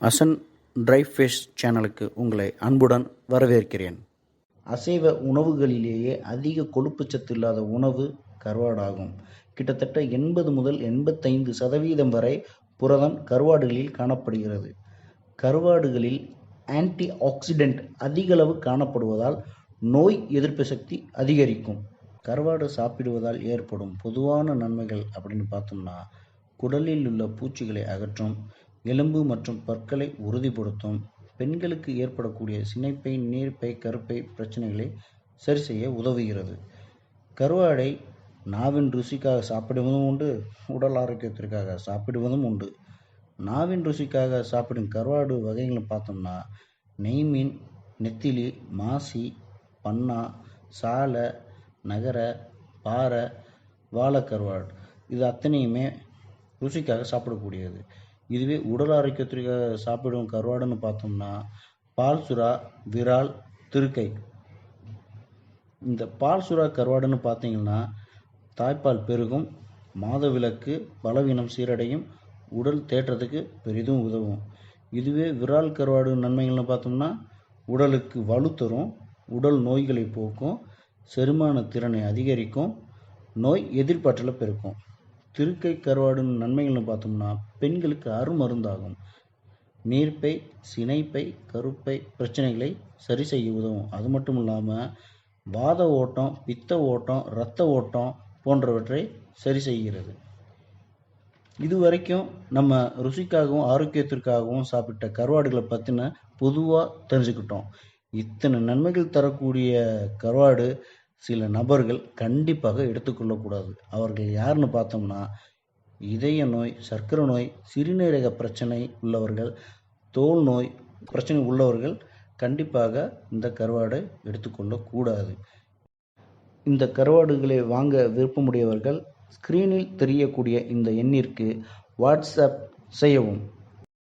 Hasan try fish சேனலுக்கு உங்களை அன்புடன் வரவேற்கிறேன். அசைவ உணவுகளிலேயே அதிக கொழுப்புச்சத்து இல்லாத உணவு கருவாடாகும். கிட்டத்தட்ட எண்பது முதல் எண்பத்தைந்து சதவீதம் வரை புரதம் கருவாடுகளில் காணப்படுகிறது. கருவாடுகளில் ஆன்டி ஆக்சிடென்ட் அதிகளவு காணப்படுவதால் நோய் எதிர்ப்பு சக்தி அதிகரிக்கும். கருவாடு சாப்பிடுவதால் ஏற்படும் பொதுவான நன்மைகள் அப்படின்னு பார்த்தோம்னா குடலில் உள்ள பூச்சிகளை அகற்றும் எலும்பு மற்றும் பற்களை உறுதிப்படுத்தும். பெண்களுக்கு ஏற்படக்கூடிய சினைப்பை நீர்ப்பை கருப்பை பிரச்சனைகளை சரி செய்ய உதவுகிறது கருவாடை நாவின் ருசிக்காக சாப்பிடுவதும் உண்டு உடல் ஆரோக்கியத்திற்காக சாப்பிடுவதும் உண்டு. நாவின் ருசிக்காக சாப்பிடும் கருவாடு வகைகளை பார்த்தோம்னா நெய்மீன் நெத்திலி மாசி பன்னா சாலை நகர பாறை வாழைக்கருவாடு இது அத்தனையுமே ருசிக்காக சாப்பிடக்கூடியது. இதுவே உடல் ஆரோக்கியத்திற்காக சாப்பிடும் கருவாடுன்னு பார்த்தோம்னா பால் சுறா விரால் திருக்கை. இந்த பால் சுறா கருவாடுன்னு பார்த்தீங்கன்னா தாய்ப்பால் பெருகும் மாதவிலக்கு பலவீனம் சீரடையும் உடல் தேற்றத்துக்கு பெரிதும் உதவும். இதுவே விரால் கருவாடு நன்மைகள்னு பார்த்தோம்னா உடலுக்கு வலு தரும் உடல் நோய்களை போக்கும் செரிமான திறனை அதிகரிக்கும் நோய் எதிர்ப்பாற்றலை பெருக்கும். திருக்கை கருவாடு நன்மைகள்னு பார்த்தோம்னா பெண்களுக்கு அருமருந்தாகும். நீர்ப்பை சினைப்பை கருப்பை பிரச்சனைகளை சரி செய்ய உதவும். அது மட்டும் இல்லாமல் வாத ஓட்டம் பித்த ஓட்டம் இரத்த ஓட்டம் போன்றவற்றை சரி செய்கிறது. இதுவரைக்கும் நம்ம ருசிக்காகவும் ஆரோக்கியத்திற்காகவும் சாப்பிட்ட கருவாடுகளை பற்றின பொதுவாக தெரிஞ்சுக்கிட்டோம். இத்தனை நன்மைகள் தரக்கூடிய கருவாடு சில நபர்கள் கண்டிப்பாக எடுத்துக்கொள்ளக்கூடாது. அவர்கள் யாருன்னு பார்த்தோம்னா இதய நோய் சர்க்கரை நோய் சிறுநீரக பிரச்சனை உள்ளவர்கள் தோல் நோய் பிரச்சனை உள்ளவர்கள் கண்டிப்பாக இந்த கருவாடை எடுத்துக்கொள்ளக்கூடாது. இந்த கருவாடுகளை வாங்க விருப்பமுடையவர்கள் ஸ்க்ரீனில் தெரியக்கூடிய இந்த எண்ணிற்கு வாட்ஸ்அப் செய்யவும்.